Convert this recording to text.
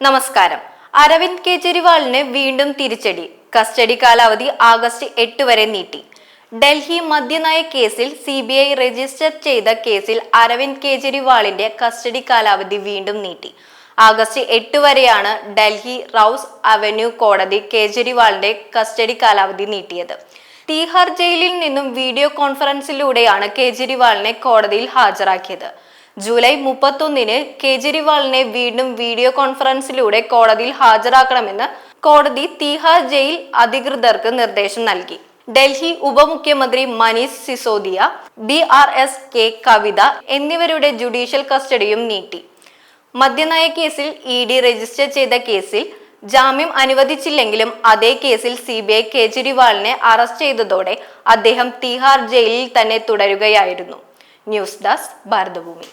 നമസ്കാരം. അരവിന്ദ് കെജ്രിവാളിന് വീണ്ടും തിരിച്ചടി. കസ്റ്റഡി കാലാവധി ആഗസ്റ്റ് എട്ട് വരെ നീട്ടി. ഡൽഹി മദ്യനയ കേസിൽ സി ബി ഐ രജിസ്റ്റർ ചെയ്ത കേസിൽ അരവിന്ദ് കെജ്രിവാളിന്റെ കസ്റ്റഡി കാലാവധി വീണ്ടും നീട്ടി. ആഗസ്റ്റ് എട്ട് വരെയാണ് ഡൽഹി റൌസ് അവന്യൂ കോടതി കേജ്രിവാളിന്റെ കസ്റ്റഡി കാലാവധി നീട്ടിയത്. തീഹാർ ജയിലിൽ നിന്നും വീഡിയോ കോൺഫറൻസിലൂടെയാണ് കേജ്രിവാളിനെ കോടതിയിൽ ഹാജരാക്കിയത്. ജൂലൈ മുപ്പത്തൊന്നിന് കേജ്രിവാളിനെ വീണ്ടും വീഡിയോ കോൺഫറൻസിലൂടെ കോടതിയിൽ ഹാജരാക്കണമെന്ന് കോടതി തീഹാർ ജയിൽ അധികൃതർക്ക് നിർദ്ദേശം നൽകി. ഡൽഹി ഉപമുഖ്യമന്ത്രി Manish Sisodia B R S K Kavitha എന്നിവരുടെ ജുഡീഷ്യൽ കസ്റ്റഡിയും നീട്ടി. മദ്യനയ കേസിൽ ഇ ഡി രജിസ്റ്റർ ചെയ്ത കേസിൽ ജാമ്യം അനുവദിച്ചില്ലെങ്കിലും അതേ കേസിൽ സി ബി ഐ കേജ്രിവാളിനെ അറസ്റ്റ് ചെയ്തതോടെ അദ്ദേഹം തിഹാർ ജയിലിൽ തന്നെ തുടരുകയായിരുന്നു. News desk Bharathabhoomi.